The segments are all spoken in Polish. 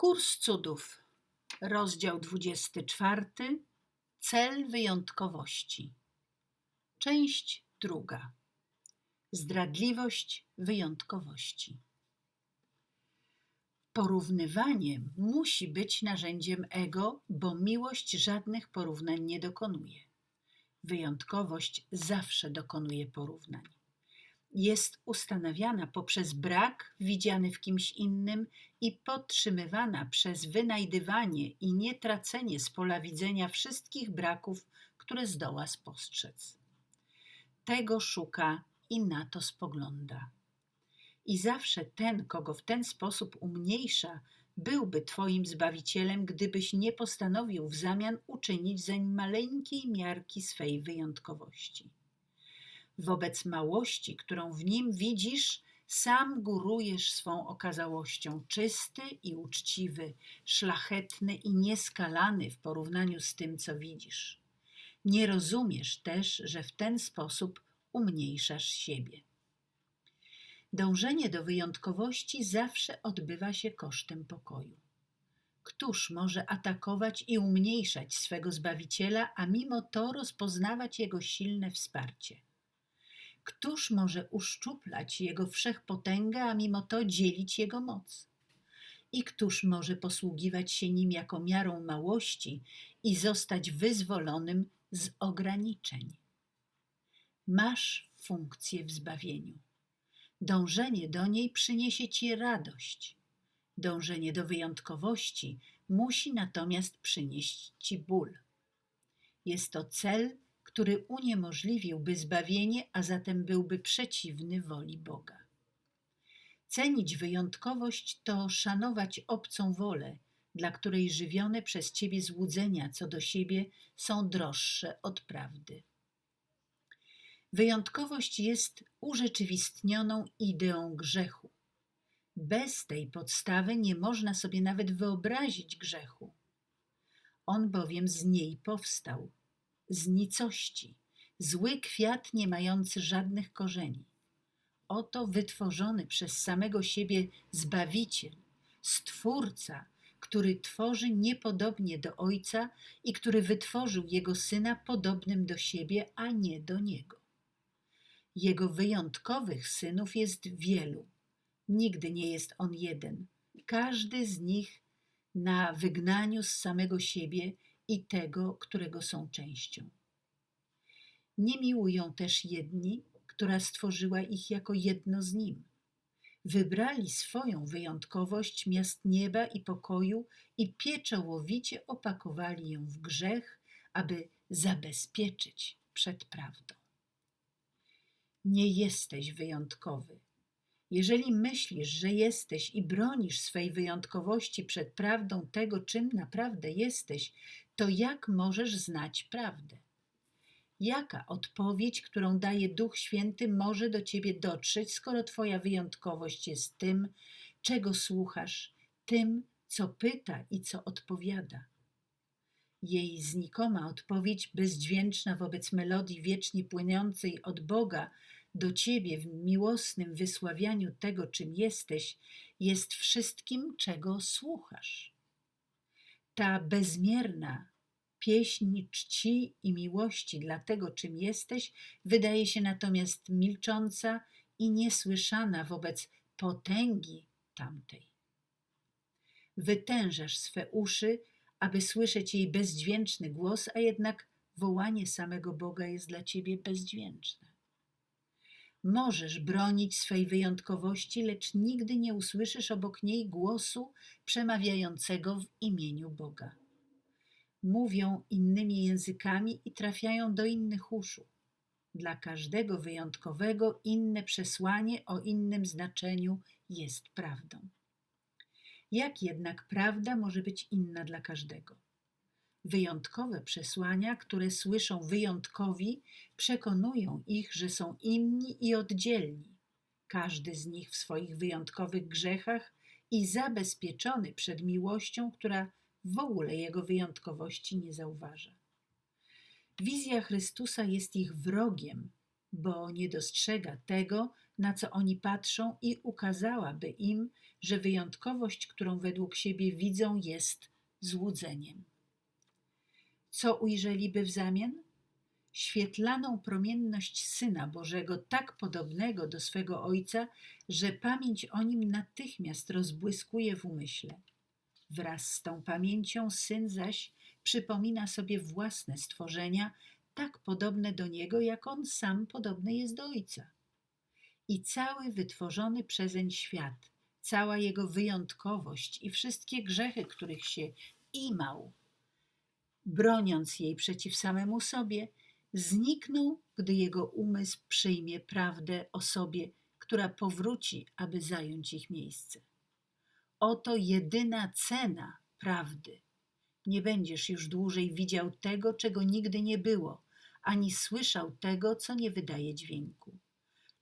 Kurs cudów, rozdział 24. Cel wyjątkowości. Część druga. Zdradliwość wyjątkowości. Porównywanie musi być narzędziem ego, bo miłość żadnych porównań nie dokonuje. Wyjątkowość zawsze dokonuje porównań jest ustanawiana poprzez brak widziany w kimś innym i podtrzymywana przez wynajdywanie i nietracenie z pola widzenia wszystkich braków, które zdoła spostrzec. Tego szuka i na to spogląda. I zawsze ten, kogo w ten sposób umniejsza, byłby Twoim zbawicielem, gdybyś nie postanowił w zamian uczynić zeń maleńkiej miarki swej wyjątkowości wobec małości, którą w nim widzisz, sam górujesz swą okazałością, czysty i uczciwy, szlachetny i nieskalany w porównaniu z tym, co widzisz. Nie rozumiesz też, że w ten sposób umniejszasz siebie. Dążenie do wyjątkowości zawsze odbywa się kosztem pokoju. Któż może atakować i umniejszać swego zbawiciela, a mimo to rozpoznawać jego silne wsparcie? Któż może uszczuplać jego wszechpotęgę, a mimo to dzielić jego moc? I któż może posługiwać się nim jako miarą małości i zostać wyzwolonym z ograniczeń? Masz funkcję w zbawieniu. Dążenie do niej przyniesie ci radość. Dążenie do wyjątkowości musi natomiast przynieść ci ból. Jest to cel, który uniemożliwiłby zbawienie, a zatem byłby przeciwny woli Boga. Cenić wyjątkowość to szanować obcą wolę, dla której żywione przez ciebie złudzenia co do siebie są droższe od prawdy. Wyjątkowość jest urzeczywistnioną ideą grzechu. Bez tej podstawy nie można sobie nawet wyobrazić grzechu. On bowiem z niej powstał z nicości, zły kwiat nie mający żadnych korzeni. Oto wytworzony przez samego siebie Zbawiciel, Stwórca, który tworzy niepodobnie do Ojca i który wytworzył Jego Syna podobnym do siebie, a nie do Niego. Jego wyjątkowych synów jest wielu. Nigdy nie jest on jeden. Każdy z nich na wygnaniu z samego siebie i tego, którego są częścią. Nie miłują też jedni, która stworzyła ich jako jedno z nim. Wybrali swoją wyjątkowość miast nieba i pokoju i pieczołowicie opakowali ją w grzech, aby zabezpieczyć przed prawdą. Nie jesteś wyjątkowy. Jeżeli myślisz, że jesteś i bronisz swej wyjątkowości przed prawdą tego, czym naprawdę jesteś, to jak możesz znać prawdę? Jaka odpowiedź, którą daje Duch Święty, może do ciebie dotrzeć, skoro Twoja wyjątkowość jest tym, czego słuchasz, tym, co pyta i co odpowiada? Jej znikoma odpowiedź, bezdźwięczna wobec melodii wiecznie płynącej od Boga do ciebie w miłosnym wysławianiu tego, czym jesteś, jest wszystkim, czego słuchasz. Ta bezmierna, Pieśń czci i miłości dla tego, czym jesteś, wydaje się natomiast milcząca i niesłyszana wobec potęgi tamtej. Wytężasz swe uszy, aby słyszeć jej bezdźwięczny głos, a jednak wołanie samego Boga jest dla ciebie bezdźwięczne. Możesz bronić swej wyjątkowości, lecz nigdy nie usłyszysz obok niej głosu przemawiającego w imieniu Boga mówią innymi językami i trafiają do innych uszu. Dla każdego wyjątkowego inne przesłanie o innym znaczeniu jest prawdą. Jak jednak prawda może być inna dla każdego? Wyjątkowe przesłania, które słyszą wyjątkowi, przekonują ich, że są inni i oddzielni, każdy z nich w swoich wyjątkowych grzechach i zabezpieczony przed miłością, która w ogóle jego wyjątkowości nie zauważa. Wizja Chrystusa jest ich wrogiem, bo nie dostrzega tego, na co oni patrzą i ukazałaby im, że wyjątkowość, którą według siebie widzą, jest złudzeniem. Co ujrzeliby w zamian? Świetlaną promienność Syna Bożego, tak podobnego do swego Ojca, że pamięć o nim natychmiast rozbłyskuje w umyśle. Wraz z tą pamięcią Syn zaś przypomina sobie własne stworzenia, tak podobne do Niego, jak On sam podobny jest do Ojca. I cały wytworzony przezeń świat, cała Jego wyjątkowość i wszystkie grzechy, których się imał, broniąc jej przeciw samemu sobie, znikną, gdy jego umysł przyjmie prawdę o sobie, która powróci, aby zająć ich miejsce. Oto jedyna cena prawdy. Nie będziesz już dłużej widział tego, czego nigdy nie było, ani słyszał tego, co nie wydaje dźwięku.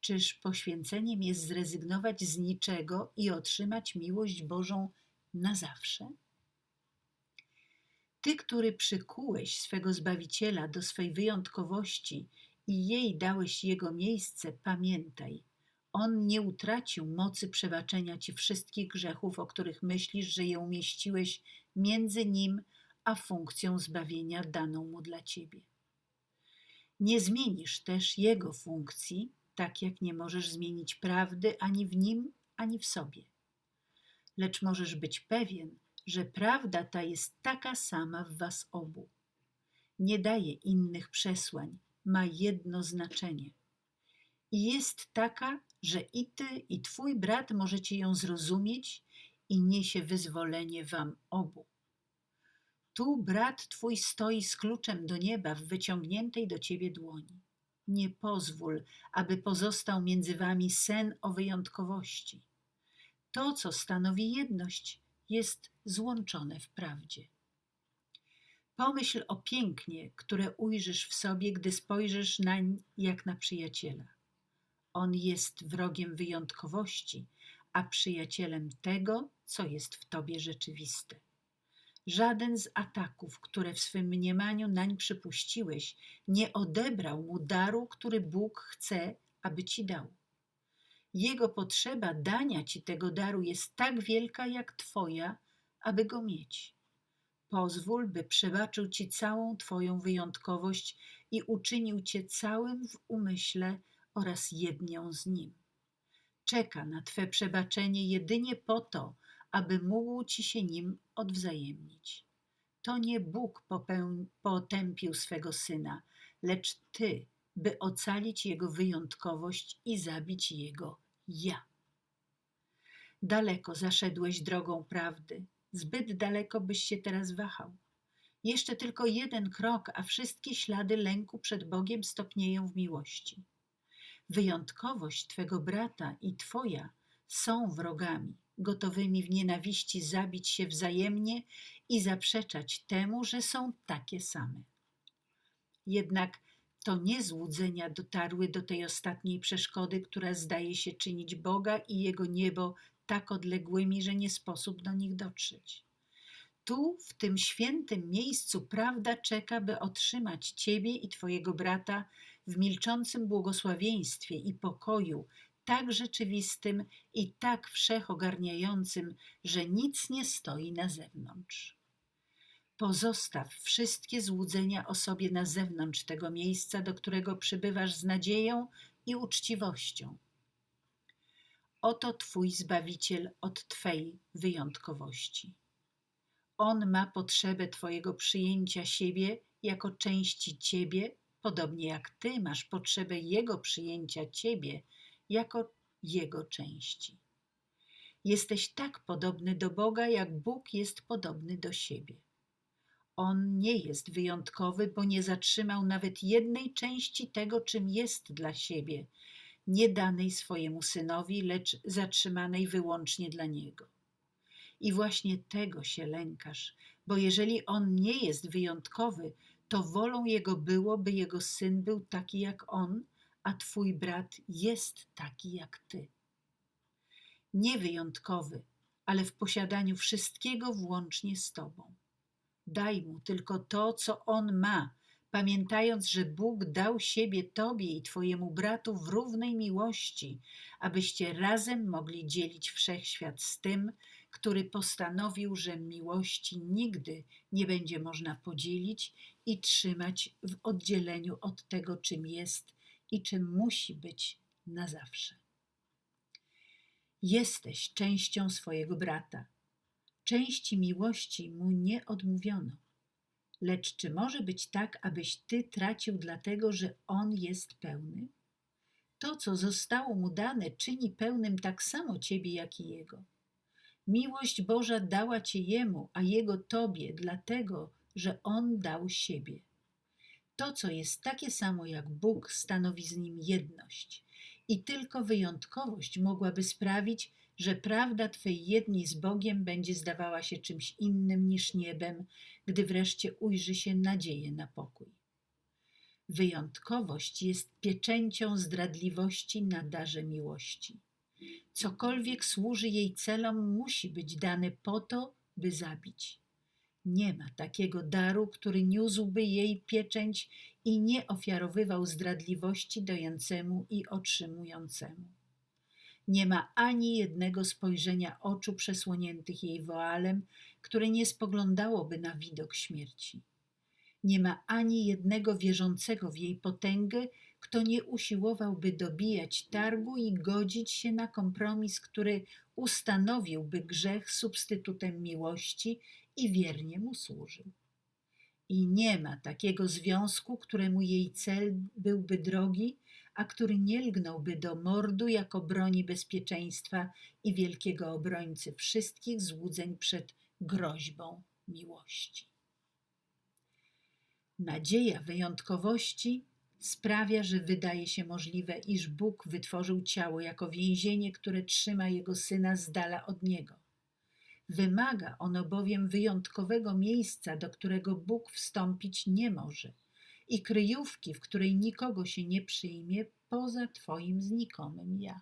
Czyż poświęceniem jest zrezygnować z niczego i otrzymać miłość Bożą na zawsze? Ty, który przykułeś swego Zbawiciela do swej wyjątkowości i jej dałeś jego miejsce, pamiętaj, on nie utracił mocy przebaczenia ci wszystkich grzechów, o których myślisz, że je umieściłeś między nim a funkcją zbawienia daną mu dla ciebie. Nie zmienisz też jego funkcji, tak jak nie możesz zmienić prawdy ani w nim, ani w sobie. Lecz możesz być pewien, że prawda ta jest taka sama w was obu. Nie daje innych przesłań, ma jedno znaczenie. I jest taka, że i ty, i twój brat możecie ją zrozumieć i niesie wyzwolenie wam obu. Tu brat twój stoi z kluczem do nieba w wyciągniętej do ciebie dłoni. Nie pozwól, aby pozostał między wami sen o wyjątkowości. To, co stanowi jedność, jest złączone w prawdzie. Pomyśl o pięknie, które ujrzysz w sobie, gdy spojrzysz nań jak na przyjaciela. On jest wrogiem wyjątkowości, a przyjacielem tego, co jest w tobie rzeczywiste. Żaden z ataków, które w swym mniemaniu nań przypuściłeś, nie odebrał mu daru, który Bóg chce, aby ci dał. Jego potrzeba dania ci tego daru jest tak wielka jak twoja, aby go mieć. Pozwól, by przebaczył ci całą twoją wyjątkowość i uczynił cię całym w umyśle oraz jednią z nim. Czeka na twe przebaczenie jedynie po to, aby mógł ci się nim odwzajemnić. To nie Bóg potępił swego syna, lecz ty, by ocalić jego wyjątkowość i zabić jego ja. Daleko zaszedłeś drogą prawdy, zbyt daleko byś się teraz wahał. Jeszcze tylko jeden krok, a wszystkie ślady lęku przed Bogiem stopnieją w miłości. Wyjątkowość Twego brata i Twoja są wrogami, gotowymi w nienawiści zabić się wzajemnie i zaprzeczać temu, że są takie same. Jednak to nie złudzenia dotarły do tej ostatniej przeszkody, która zdaje się czynić Boga i Jego niebo tak odległymi, że nie sposób do nich dotrzeć. Tu, w tym świętym miejscu, prawda czeka, by otrzymać Ciebie i Twojego brata w milczącym błogosławieństwie i pokoju, tak rzeczywistym i tak wszechogarniającym, że nic nie stoi na zewnątrz. Pozostaw wszystkie złudzenia o sobie na zewnątrz tego miejsca, do którego przybywasz z nadzieją i uczciwością. Oto Twój Zbawiciel od Twej wyjątkowości. On ma potrzebę Twojego przyjęcia siebie jako części Ciebie, podobnie jak Ty masz potrzebę Jego przyjęcia Ciebie jako Jego części. Jesteś tak podobny do Boga, jak Bóg jest podobny do siebie. On nie jest wyjątkowy, bo nie zatrzymał nawet jednej części tego, czym jest dla siebie, nie danej swojemu synowi, lecz zatrzymanej wyłącznie dla niego. I właśnie tego się lękasz, bo jeżeli on nie jest wyjątkowy, to wolą jego było, by jego syn był taki jak on, a twój brat jest taki jak ty. Niewyjątkowy, ale w posiadaniu wszystkiego włącznie z tobą. Daj mu tylko to, co on ma, pamiętając, że Bóg dał siebie Tobie i Twojemu bratu w równej miłości, abyście razem mogli dzielić wszechświat z tym, który postanowił, że miłości nigdy nie będzie można podzielić i trzymać w oddzieleniu od tego, czym jest i czym musi być na zawsze. Jesteś częścią swojego brata. Części miłości mu nie odmówiono. Lecz czy może być tak, abyś ty tracił dlatego, że on jest pełny? To, co zostało mu dane, czyni pełnym tak samo ciebie, jak i jego. Miłość Boża dała cię jemu, a jego tobie, dlatego, że on dał siebie. To, co jest takie samo jak Bóg, stanowi z nim jedność. I tylko wyjątkowość mogłaby sprawić, że prawda Twej jedni z Bogiem będzie zdawała się czymś innym niż niebem, gdy wreszcie ujrzy się nadzieję na pokój. Wyjątkowość jest pieczęcią zdradliwości na darze miłości. Cokolwiek służy jej celom, musi być dane po to, by zabić. Nie ma takiego daru, który niósłby jej pieczęć i nie ofiarowywał zdradliwości dojącemu i otrzymującemu. Nie ma ani jednego spojrzenia oczu przesłoniętych jej woalem, które nie spoglądałoby na widok śmierci. Nie ma ani jednego wierzącego w jej potęgę, kto nie usiłowałby dobijać targu i godzić się na kompromis, który ustanowiłby grzech substytutem miłości i wiernie mu służył. I nie ma takiego związku, któremu jej cel byłby drogi, a który nie lgnąłby do mordu jako broni bezpieczeństwa i wielkiego obrońcy wszystkich złudzeń przed groźbą miłości. Nadzieja wyjątkowości sprawia, że wydaje się możliwe, iż Bóg wytworzył ciało jako więzienie, które trzyma jego syna z dala od niego. Wymaga ono bowiem wyjątkowego miejsca, do którego Bóg wstąpić nie może i kryjówki, w której nikogo się nie przyjmie poza Twoim znikomym ja.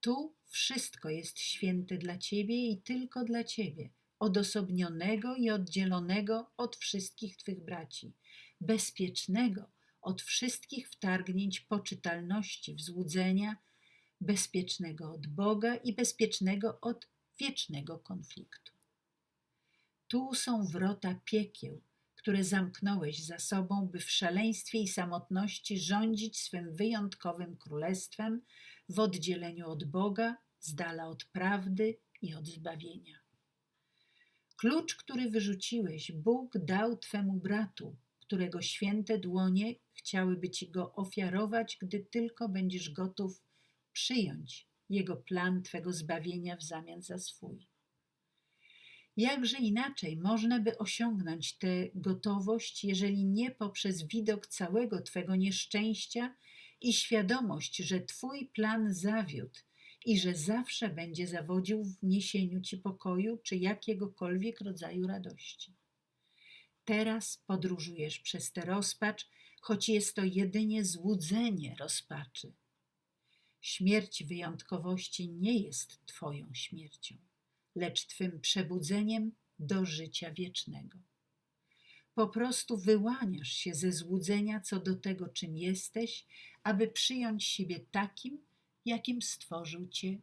Tu wszystko jest święte dla Ciebie i tylko dla Ciebie, odosobnionego i oddzielonego od wszystkich Twych braci, bezpiecznego od wszystkich wtargnięć poczytalności, wzłudzenia, bezpiecznego od Boga i bezpiecznego od wiecznego konfliktu. Tu są wrota piekieł, które zamknąłeś za sobą, by w szaleństwie i samotności rządzić swym wyjątkowym królestwem w oddzieleniu od Boga, z dala od prawdy i od zbawienia. Klucz, który wyrzuciłeś, Bóg dał Twemu bratu, którego święte dłonie chciałyby Ci go ofiarować, gdy tylko będziesz gotów przyjąć jego plan Twego zbawienia w zamian za swój. Jakże inaczej można by osiągnąć tę gotowość, jeżeli nie poprzez widok całego Twego nieszczęścia i świadomość, że Twój plan zawiódł i że zawsze będzie zawodził w niesieniu Ci pokoju czy jakiegokolwiek rodzaju radości. Teraz podróżujesz przez tę rozpacz, choć jest to jedynie złudzenie rozpaczy. Śmierć wyjątkowości nie jest Twoją śmiercią, lecz Twym przebudzeniem do życia wiecznego. Po prostu wyłaniasz się ze złudzenia co do tego, czym jesteś, aby przyjąć siebie takim, jakim stworzył Cię